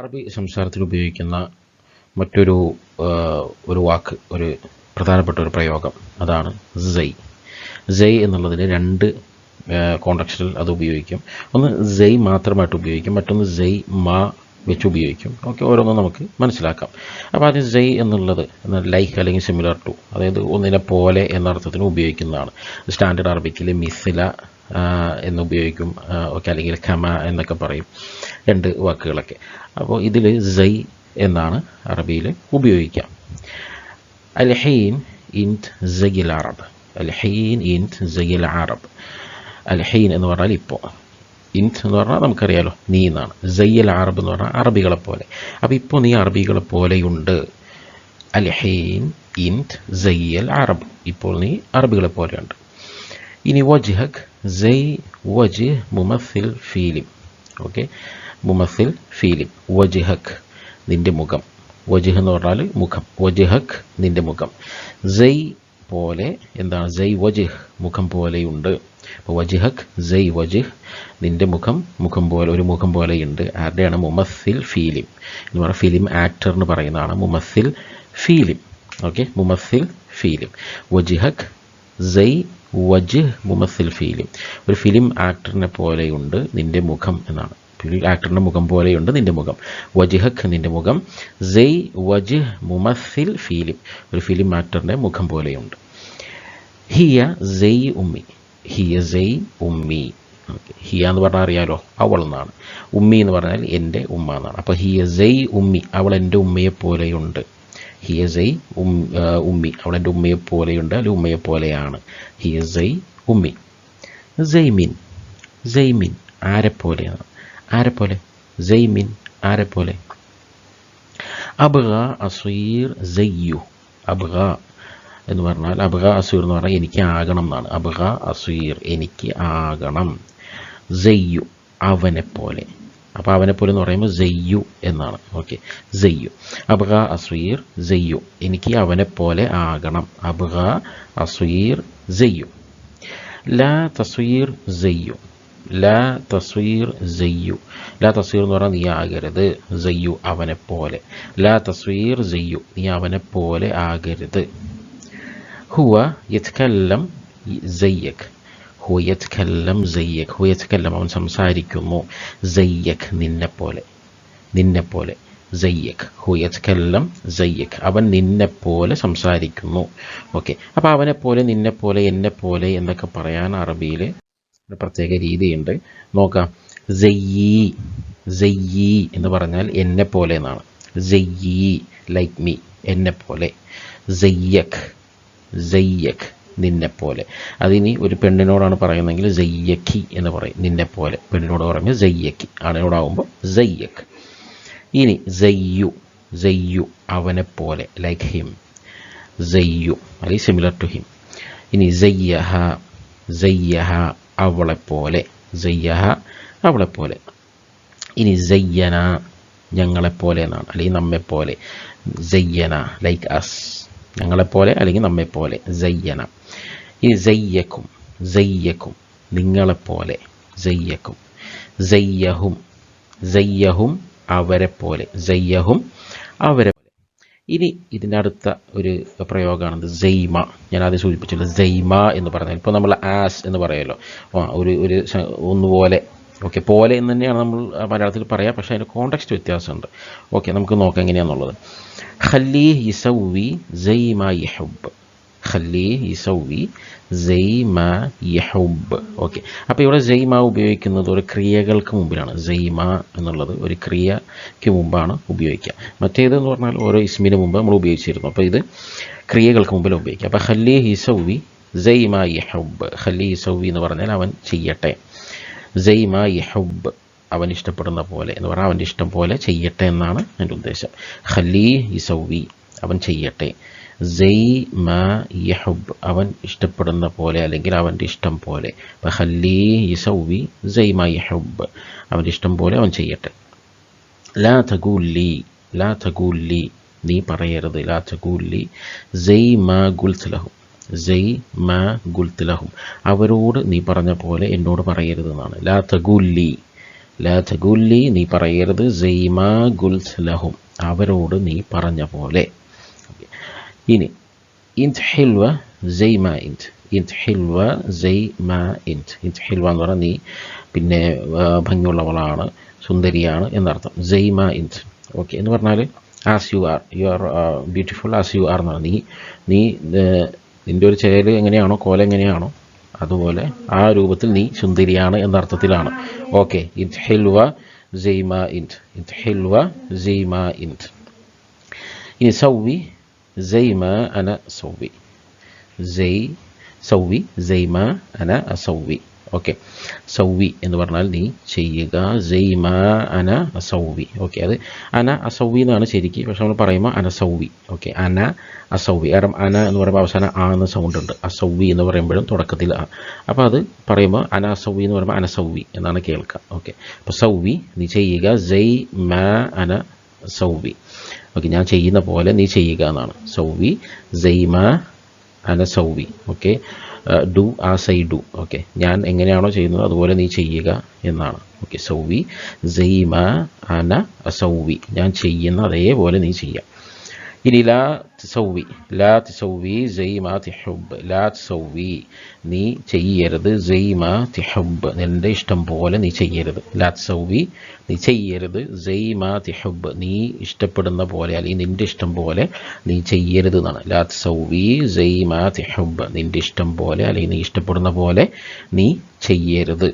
അറബി സംസാരത്തിൽ ഉപയോഗിക്കുന്ന മറ്റൊരു ഒരു വാക്ക് ഒരു പ്രധാനപ്പെട്ട ഒരു പ്രയോഗം. അതാണ് സൈ സൈ എന്നുള്ളതിന് രണ്ട് കോണ്ടക്സ്റ്റിൽ അത് ഉപയോഗിക്കും. ഒന്ന് സൈ മാത്രമായിട്ട് ഉപയോഗിക്കും മറ്റൊന്ന് സൈ മാ വെച്ച് ഉപയോഗിക്കും. ഓക്കെ ഓരോന്നും നമുക്ക് മനസ്സിലാക്കാം. അപ്പോൾ ആദ്യം സൈ എന്നുള്ളത് ലൈക്ക് അല്ലെങ്കിൽ സിമിലർ ടു അതായത് ഒന്നിനെ പോലെ എന്ന അർത്ഥത്തിന് ഉപയോഗിക്കുന്നതാണ് സ്റ്റാൻഡേർഡ് അറബിക്കിൽ മിസില എന്നുപയോഗിക്കും ഒക്കെ അല്ലെങ്കിൽ ഖമ എന്നൊക്കെ പറയും. രണ്ട് വാക്കുകളൊക്കെ. അപ്പോൾ ഇതിൽ സൈ എന്നാണ് അറബിയിൽ ഉപയോഗിക്കാം. അൽഹീൻ ഇൻത് സഗിൽ അറബ്. അൽഹീൻ ഇൻത് സഗിൽ അറബ്. അൽഹീൻ എന്ന് പറഞ്ഞാൽ ഇപ്പോൾ ഇൻത് എന്ന് പറഞ്ഞാൽ നമുക്കറിയാലോ നീ എന്നാണ്. ജയ്യൽ അറബ് എന്ന് പറഞ്ഞാൽ അറബികളെ പോലെ. അപ്പോൾ ഇപ്പോൾ നീ അറബികളെ പോലെയുണ്ട്. അൽഹീൻ ഇൻത് ജയ്യൽ അറബ്. ഇപ്പോൾ നീ അറബികളെ പോലെയുണ്ട്. ഇനി വജിഹക് സൈ വജ് മുമഫിൽ ഫീലിം. ഓക്കെ മുമഫിൽ ഫീലിം. വജിഹക് നിന്റെ മുഖം. വജിഹ് എന്ന് പറഞ്ഞാൽ മുഖം. വജിഹക് നിന്റെ മുഖം. സൈ പോലെ എന്താണ്? സൈ വജിഹ് മുഖം പോലെയുണ്ട്. അപ്പോൾ വജിഹക് സൈ വജിഹ് നിന്റെ മുഖം മുഖം പോലെ ഒരു മുഖം പോലെയുണ്ട്. ആരുടെയാണ്? മുമസ്സിൽ ഫീലിം. എന്ന് പറഞ്ഞാൽ ഫിലിം ആക്ടർ എന്ന് പറയുന്നതാണ്. മുമസ്സിൽ ഫീലിം. ഓക്കെ മുമസ്സിൽ ഫീലിം. വജിഹക് സൈ വജ് മുമസിൽ ഫീലിം. ഒരു ഫിലിം ആക്ടറിനെ പോലെയുണ്ട് നിന്റെ മുഖം എന്നാണ്. ഫിലിം ആക്ടറിന്റെ മുഖം പോലെയുണ്ട് നിന്റെ മുഖം. വജിഹക് നിന്റെ മുഖം. സൈ വജ് മുമസിൽ ഫീലിം. ഒരു ഫിലിം ആക്ടറിന്റെ മുഖം പോലെയുണ്ട്. ഹിയ സൈ ഉമ്മി. ഹിയ സൈ ഉമ്മി. ഹിയ എന്ന് പറഞ്ഞാൽ അറിയാലോ അവൾ എന്നാണ്. ഉമ്മി എന്ന് പറഞ്ഞാൽ എന്റെ ഉമ്മ എന്നാണ്. അപ്പോൾ ഹിയ സൈ ഉമ്മി അവൾ എന്റെ ഉമ്മയെ പോലെയുണ്ട്. ഹിയ എസ് ഐ ഉമ്മി. അവിടെ എന്റെ ഉമ്മയെ പോലെയുണ്ട് അല്ലെങ്കിൽ ഉമ്മയെ പോലെയാണ്. ഹിയ ഐ ഉമ്മി. ജെയ്മിൻ ജെയ്മിൻ ആരെപ്പോലെയാണ് ആരെപ്പോലെ ജെയ്മിൻ ആരെപ്പോലെ അബ്ഗ അസീർ സയ്യു. അബ്ഗ എന്ന് പറഞ്ഞാൽ അബ്ഗ അസീർ എന്ന് പറഞ്ഞാൽ എനിക്ക് ആകണം എന്നാണ്. അബ്ഗ അസീർ എനിക്ക് ആകണം. ജയ്യു അവനെപ്പോലെ പോലെ. അപ്പോൾ അവനെ പോലെ എന്ന് പറയുമ്പോൾ സയ്യു എന്നാണ്. ഓക്കെ സയ്യു. അബ്ഗ അസ്വീർ സയ്യു. എനിക്ക് അവനെ പോലെ ആകണം. അബ്ഗ അസ്വീർ സയ്യു. ലാ തസ്വീർ സയ്യു. ലാ തസ്വീർ സയ്യു. ലാ തസ്വീർ എന്ന് പറഞ്ഞാൽ നീ ആകരുത്. സയ്യു അവനെ പോലെ ലാ തസ്വീർ സയ്യു. നീ അവനെ പോലെ ആകരുത്. ഹുവ യത്കല്ലം സയ്യക്. ഹുവ യത്കല്ലം സയ്യക് ഹു യത്കല്ലം അവൻ സംസാരിക്കുന്നു സയ്യക് നിന്നെപ്പോലെ നിന്നെപ്പോലെ നിന്നെ പോലെ. സയ്യക് ഹു യത്കല്ലം സയ്യക് അവൻ നിന്നെപ്പോലെ സംസാരിക്കുന്നു. ഓക്കെ അപ്പോൾ അവനെപ്പോലെ നിന്നെപ്പോലെ എന്നെപ്പോലെ പോലെ എന്നെ പോലെ എന്നൊക്കെ പറയാൻ അറബിയിൽ പ്രത്യേക രീതിയുണ്ട്. നോക്കാം. സയ്യി സയ്യി എന്ന് പറഞ്ഞാൽ എന്നെപ്പോലെ പോലെ എന്നാണ്. സയ്യി ലൈക്ക് മീ എന്നെപ്പോലെ പോലെ. സയ്യക് സയ്യക് നിന്നെ പോലെ അതിനി ഒരു പെണ്ണിനോടാണ് പറയുന്നതെങ്കിൽ ജയ്യക്കി എന്ന് പറയും. നിന്നെപ്പോലെ. പെണ്ണിനോട് പറയുമ്പോൾ ജയ്യക്കി ആണിനോടാകുമ്പോൾ ജയ്യക്ക് ഇനി ജയ്യു ജയ്യു അവനെപ്പോലെ പോലെ ലൈക്ക് ഹിം ജയ്യു അല്ലെങ്കിൽ സിമിലർ ടു ഹിം ഇനി ജയ്യഹ ജയ്യഹ അവളെപ്പോലെ. പോലെ സയ്യഹ അവളെ പോലെ ഇനി ജയ്യന ഞങ്ങളെപ്പോലെ എന്നാണ്. അല്ലെങ്കിൽ നമ്മെപ്പോലെ. ജയ്യന ലൈക്ക് അസ് ഞങ്ങളെപ്പോലെ അല്ലെങ്കിൽ നമ്മെപ്പോലെ. സയ്യന. ഇനി ജയ്യക്കും ജയ്യക്കും നിങ്ങളെപ്പോലെ ജയ്യക്കും ജയ്യഹും ജയ്യഹും അവരെ പോലെ സയ്യഹും അവരെ ഇനി ഇതിന്റെ അടുത്ത ഒരു പ്രയോഗമാണത് സെയ്മ. ഞാൻ ആദ്യം സൂചിപ്പിച്ചല്ലോ സെയ്മ എന്ന് പറഞ്ഞാൽ ഇപ്പോൾ നമ്മൾ ആസ് എന്ന് പറയുമല്ലോ ഒരു ഒരു ഒന്നുപോലെ ഓക്കെ പോലെ എന്ന് തന്നെയാണ് നമ്മൾ മലയാളത്തിൽ പറയുക പക്ഷേ അതിന്റെ കോണ്ടക്സ്റ്റ് വ്യത്യാസമുണ്ട്. ഓക്കെ നമുക്ക് നോക്കാം എങ്ങനെയാണെന്നുള്ളത് ഖല്ലി യിസൗവി സെയ്മ യഹബ്. ഖല്ലി യിസൗവി മാ യഹബ്. ഓക്കെ അപ്പോൾ ഇവിടെ സെയ്മ ഉപയോഗിക്കുന്നത് ഒരു ക്രിയകൾക്ക് മുമ്പിലാണ്. സെയ്മ എന്നുള്ളത് ഒരു ക്രിയയ്ക്ക് മുമ്പാണ് ഉപയോഗിക്കുക. മറ്റേതെന്ന് പറഞ്ഞാൽ ഓരോ ഇസ്മിന് മുമ്പ് നമ്മൾ ഉപയോഗിച്ചിരുന്നു. അപ്പോൾ ഇത് ക്രിയകൾക്ക് മുമ്പിൽ ഉപയോഗിക്കുക. അപ്പോൾ ഖല്ലി ഹിസൗവി മാ യഹബ്. ഖല്ലി ഹിസൗവി എന്ന് പറഞ്ഞാൽ അവൻ ചെയ്യട്ടെ. സെയ്മ യഹുബ് അവൻ ഇഷ്ടപ്പെടുന്ന പോലെ എന്ന് പറഞ്ഞാൽ അവന്റെ ഇഷ്ടം പോലെ ചെയ്യട്ടെ എന്നാണ് എന്റെ ഉദ്ദേശം. ഖലീ ഇസൗവി അവൻ ചെയ്യട്ടെ. സെയ് മ യഹുബ് അവൻ ഇഷ്ടപ്പെടുന്ന പോലെ അല്ലെങ്കിൽ അവന്റെ ഇഷ്ടം പോലെ. അപ്പം ഖല്ലി യിസൗവി സെയ് മ യഹുബ് അവന്റെ ഇഷ്ടം പോലെ അവൻ ചെയ്യട്ടെ. ലാ തകൂല്ലി ലാ തകൂല്ലി നീ പറയരുത്. ലാ തകൂല്ലി സെയ് മാ സെയ് മാ ഗുൽത്തിലഹും അവരോട് നീ പറഞ്ഞ പോലെ എന്നോട് പറയരുത് എന്നാണ് ലാ തഗുല്ലി. ലാ തഗുല്ലി നീ പറയരുത്. സെയ് ഗുൽസ് ലഹും. അവരോട് നീ പറഞ്ഞ പോലെ. ഇനി ഇൻത് ഹിൽവ സെയ്മ ഇൻത്. ഇൻത് ഹിൽവ സെയ്മ ഇൻത്. ഇൻത് ഹിൽവ എന്ന് പറഞ്ഞാൽ നീ പിന്നെ ഭംഗിയുള്ളവളാണ് സുന്ദരിയാണ് എന്നർത്ഥം. സെയ്മ ഇൻത്. ഓക്കെ എന്ന് പറഞ്ഞാൽ as you are you are beautiful as you are എന്നാണ്. നീ നീ നിന്റെ ഒരു ചേൽ എങ്ങനെയാണോ കോല എങ്ങനെയാണോ അതുപോലെ ആ രൂപത്തിൽ നീ സുന്ദരിയാണ് എന്ന അർത്ഥത്തിലാണ്. ഓക്കെ ഇത് ഹെൽവ ജെയ്മ ഇന്റ് ഇത് ഹെൽവ ജെയ്മ ഇന്റ് ഇനി സൗവി ജെയ്മ അന സൗവി. ജെയ് സൗവി ജെയ്മ അന അസൗവി. ഓക്കെ സൗവി എന്ന് പറഞ്ഞാൽ നീ ചെയ്യുക ജെയ്മ അന അസൗവി. ഓക്കെ അത് അന അസൗവി എന്നാണ് ശരിക്ക്. പക്ഷെ നമ്മൾ പറയുമ്പോൾ അനസൗവി ഓക്കെ അന അസൗവി. കാരണം അന എന്ന് പറയുമ്പോൾ അവസാനം ആ എന്ന സൗണ്ട് ഉണ്ട്. അസൗവി എന്ന് പറയുമ്പോഴും തുടക്കത്തിൽ ആ. അപ്പോൾ അത് പറയുമ്പോൾ അന അസൗവി എന്ന് പറയുമ്പോൾ അനസൗവി എന്നാണ് കേൾക്കുക ഓക്കെ അപ്പോൾ സൗവി നീ ചെയ്യുക ജെയ് മ അന സൗവി. ഓക്കെ ഞാൻ ചെയ്യുന്ന പോലെ നീ ചെയ്യുക എന്നാണ്. സൗവി ജെയ്മ അന സൗവി. Okay do as I do. Okay. ഞാൻ എങ്ങനെയാണോ ചെയ്യുന്നത് അതുപോലെ നീ ചെയ്യുക എന്നാണ്. ഓക്കെ. സൗവി സെയ്മ അന സൗവി ഞാൻ ചെയ്യുന്ന അതേപോലെ നീ ചെയ്യുക ഇനി ലാ തിസൗവി ലാ തിസൗവി ജയ്മ തിഹുബ് ലാ തിസൗവി നീ ചെയ്യരുത് ജയ്മ തിഹുബ് നിന്റെ ഇഷ്ടം പോലെ നീ ചെയ്യരുത്. ലാ തിസൗവി നീ ചെയ്യരുത് ജയ്മ തിഹുബ് നീ ഇഷ്ടപ്പെടുന്ന പോലെ അല്ലെങ്കിൽ നിന്റെ ഇഷ്ടം പോലെ നീ ചെയ്യരുത് എന്നാണ്. ലാ തിസൗവി ജയ്മ തിഹുബ് നിന്റെ ഇഷ്ടം പോലെ അല്ലെങ്കിൽ നീ ഇഷ്ടപ്പെടുന്ന പോലെ നീ ചെയ്യരുത്.